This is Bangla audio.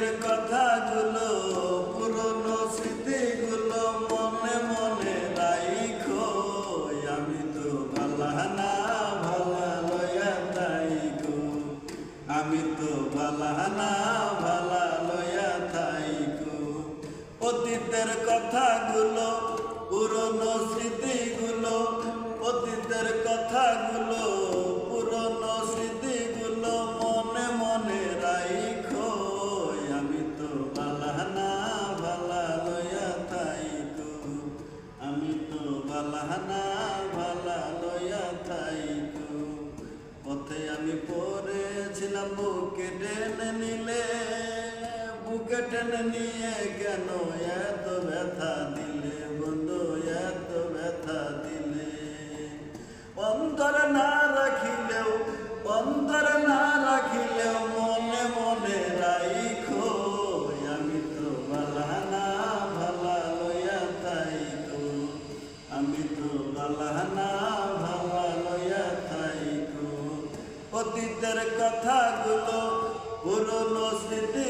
নিজের কথাগুলো, পুরনো স্মৃতিগুলো মনে মনে রাইখো। আমি তো ভালা না ভালা লয়া তাই আমি তো ভালা না ভালা লয়া তাই অতীতের কথাগুলো, পুরনো স্মৃতি প্রেমে পড়েছিলাম বুকে টেনে নিলে, বুকে টেনে নিয়ে কেন এত ব্যথা দিলে? বন্ধু, এত ব্যথা দিলে? অন্তর না অতীতের কথাগুলো পুরনো স্মৃতি